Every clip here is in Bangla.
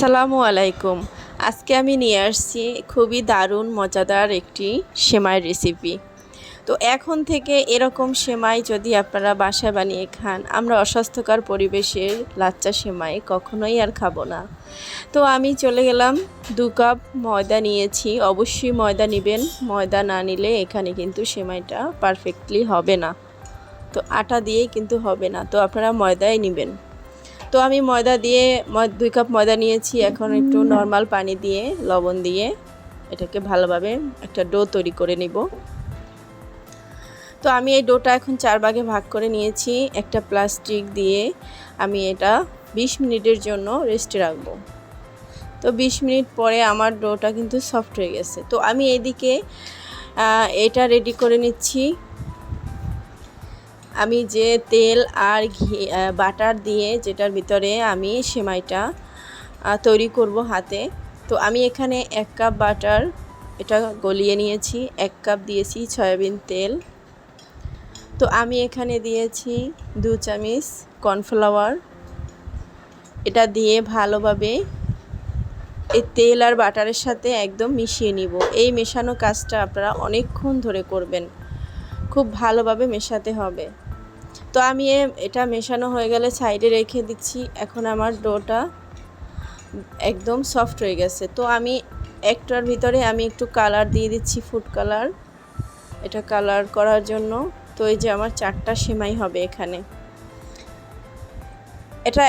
আসসালামু আলাইকুম। আজকে আমি নিয়ে আসছি খুবই দারুণ, মজাদার একটি সেমাইয়ের রেসিপি তো এখন থেকে এরকম সেমাই যদি আপনারা বাসায় বানিয়ে খান, আমরা অস্বাস্থ্যকর পরিবেশের লাচ্চা সেমাই কখনোই আর খাব না। তো আমি চলে গেলাম, দু কাপ ময়দা নিয়েছি। অবশ্যই ময়দা নেবেন, ময়দা না নিলে এখানে কিন্তু সেমাইটা পারফেক্টলি হবে না। তো আটা দিয়েই কিন্তু হবে না। তো আপনারা ময়দাই নেবেন। তো আমি ময়দা দিয়ে দুই কাপ ময়দা নিয়েছি এখন একটু নর্মাল পানি দিয়ে, লবণ দিয়ে। এটাকে ভালোভাবে একটা ডো তৈরি করে নিব। তো আমি এই ডোটা এখন চার ভাগে ভাগ করে নিয়েছি। একটা প্লাস্টিক দিয়ে আমি এটা বিশ মিনিটের জন্য রেস্টে রাখব। তো বিশ মিনিট পরে আমার ডোটা কিন্তু সফট হয়ে গেছে। তো আমি এদিকে এটা রেডি করে নিচ্ছি। আমি যে তেল আর ঘি বাটার দিয়ে যেটার ভিতরে আমি সেমাইটা তৈরি করব হাতে, তো আমি এখানে এক কাপ বাটার এটা গলিয়ে নিয়েছি, এক কাপ দিয়েছি সয়াবিন তেল, তো আমি এখানে দিয়েছি দু চামচ কর্নফ্লাওয়ার, এটা দিয়ে ভালোভাবে এই তেল আর বাটারের সাথে একদম মিশিয়ে নিব। এই মেশানো কাজটা আপনারা অনেকক্ষণ ধরে করবেন। খুব ভালোভাবে মেশাতে হবে। তো আমি এটা মেশানো হয়ে গেলে সাইডে রেখে দিচ্ছি। এখন আমার ডোটা একদম সফট হয়ে গেছে। তো আমি একটার ভিতরে আমি একটু কালার দিয়ে দিচ্ছি ফুড কালার। এটা কালার করার জন্য। তো এই যে আমার চারটা সেমাই হবে এখানে। এটা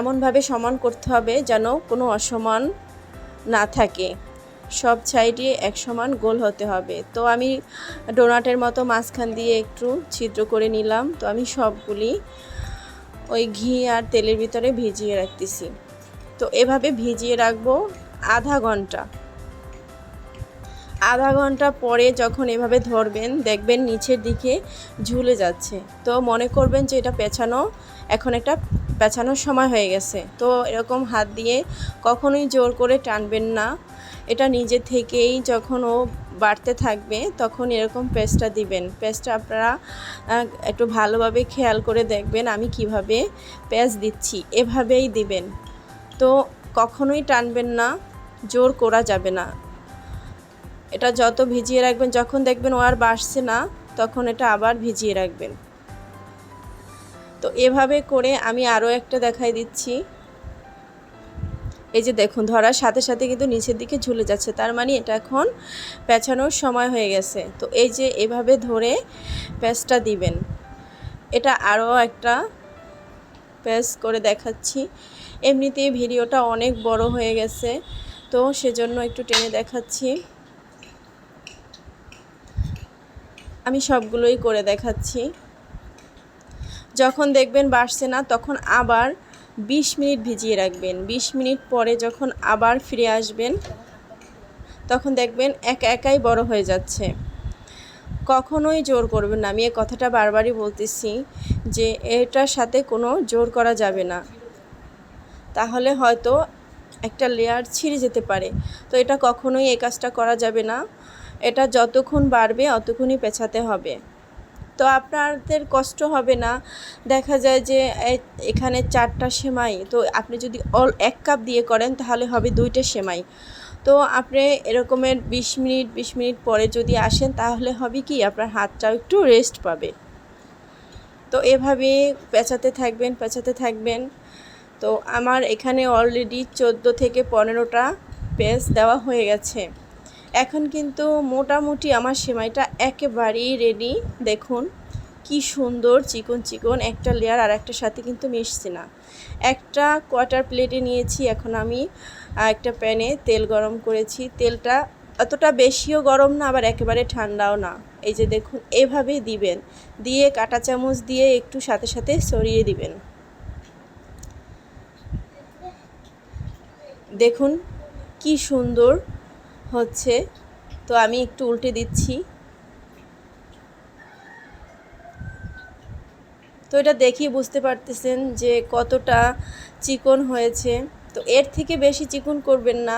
এমনভাবে সমান করতে হবে যেন কোনো অসমান না থাকে। সব সাইডে এক সমান গোল হতে হবে। তো আমি ডোনাটের মতো মাঝখান দিয়ে একটু ছিদ্র করে নিলাম। তো আমি সবগুলি ওই ঘি আর তেলের ভিতরে ভিজিয়ে রাখতেছি। তো এভাবে ভিজিয়ে রাখব আধা ঘণ্টা। আধা ঘণ্টা পরে যখন এভাবে ধরবেন, দেখবেন নিচের দিকে ঝুলে যাচ্ছে। তো মনে করবেন যে এটা পেছানো, এখন একটা পেছানোর সময় হয়ে গেছে। তো এরকম হাত দিয়ে কখনোই জোর করে টানবেন না। এটা নিজে থেকেই যখন ও বাড়তে থাকবে, তখন এরকম পেস্টটা দিবেন। পেস্টটা আপনারা একটু ভালোভাবে খেয়াল করে দেখবেন আমি কীভাবে পেস্ট দিচ্ছি। এভাবেই দিবেন। তো কখনোই টানবেন না, জোর করা যাবে না। এটা যত ভিজিয়ে রাখবেন, যখন দেখবেন ও আর বাড়ছে না, তখন এটা আবার ভিজিয়ে রাখবেন। তো এভাবে করে আমি আরও একটা দেখাই দিচ্ছি। এই যে দেখুন, ধরার সাথে সাথে কিন্তু নিচের দিকে ঝুলে যাচ্ছে। তার মানে এটা এখন পেঁচানোর সময় হয়ে গেছে। তো এই যে এভাবে ধরে প্যাঁচটা দিবেন। এটা আরও একটা প্যাচ করে দেখাচ্ছি। এমনিতেই ভিডিওটা অনেক বড় হয়ে গেছে। তো সেজন্য একটু টেনে দেখাচ্ছি। আমি সবগুলোই করে দেখাচ্ছি। যখন দেখবেন বাড়ছে না, তখন আবার 20 মিনিট ভিজিয়ে রাখবেন। 20 মিনিট পরে যখন আবার ফিরে আসবেন, তখন দেখবেন একা একাই বড় হয়ে যাচ্ছে। কখনোই জোর করবেন না। আমি এই কথাটা বারবারই বলতেছি যে, এটার সাথে কোনো জোর করা যাবে না। তাহলে হয়তো একটা লেয়ার ছিঁড়ে যেতে পারে। তো এটা কখনোই এই কাজটা করা যাবে না। এটা যতক্ষণ বাড়বে, অতক্ষণই পেছাতে হবে। তো আপনাদের কষ্ট হবে না। দেখা যায় যে এখানে চারটা সেমাই। তো আপনি যদি অল, এক কাপ দিয়ে করেন, তাহলে হবে দুইটা সেমাই। তো আপনি এরকমের বিশ মিনিট বিশ মিনিট পরে যদি আসেন, তাহলে হবে কি, আপনার হাতটাও একটু রেস্ট পাবে। তো এভাবে পেঁচাতে থাকবেন পেঁচাতে থাকবেন। তো আমার এখানে অলরেডি চোদ্দ থেকে পনেরোটা পেজ দেওয়া হয়ে গেছে। এখন কিন্তু মোটামুটি আমার সেমাইটা একেবারেই রেডি দেখুন, কি সুন্দর চিকন চিকন একটা লেয়ার আর একটার সাথে কিন্তু মিশছে না। একটা কোয়ার্টার প্লেটে নিয়েছি, এখন আমি একটা প্যানে তেল গরম করেছি। তেলটা অতটা বেশিও গরম না, আবার একেবারে ঠান্ডাও না। এই যে দেখুন, এভাবেই দিবেন। দিয়ে কাঁটা চামচ দিয়ে একটু সাথে সাথে সরিয়ে দিবেন। দেখুন, কি সুন্দর হচ্ছে, তো আমি একটু উল্টে দিচ্ছি। তো এটা দেখেই বুঝতে পারতেছেন যে কতটা চিকন হয়েছে। তো এর থেকে বেশি চিকন করবেন না।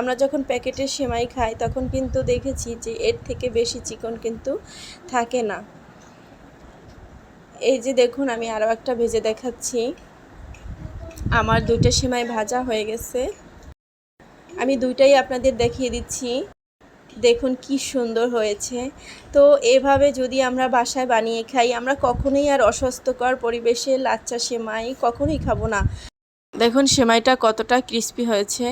আমরা যখন প্যাকেটের সেমাই খাই, তখন কিন্তু দেখেছি যে এর থেকে বেশি চিকন কিন্তু থাকে না। এই যে দেখুন, আমি আরও একটা ভেজে দেখাচ্ছি। আমার দুটো সেমাই ভাজা হয়ে গেছে। আমি দুইটাই আপনাদের দেখিয়ে দিচ্ছি। দেখুন কি সুন্দর হয়েছে। তো এভাবে যদি আমরা বাসায় বানিয়ে খাই, আমরা কখনোই আর অস্বাস্থ্যকর পরিবেশে লাচ্চা সেমাই কখনোই খাব না। দেখুন সেমাইটা কতটা ক্রিস্পি হয়েছে।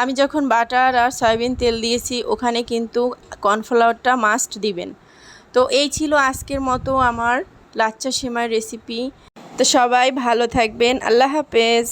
আমি যখন বাটার আর সয়াবিন তেল দিয়েছি, ওখানে কিন্তু কর্নফ্লাওয়ারটা মাস্ট দিবেন। তো এই ছিল আজকের মতো আমার লাচ্চা সেমাই রেসিপি। তো সবাই ভালো থাকবেন। আল্লাহ হাফেজ।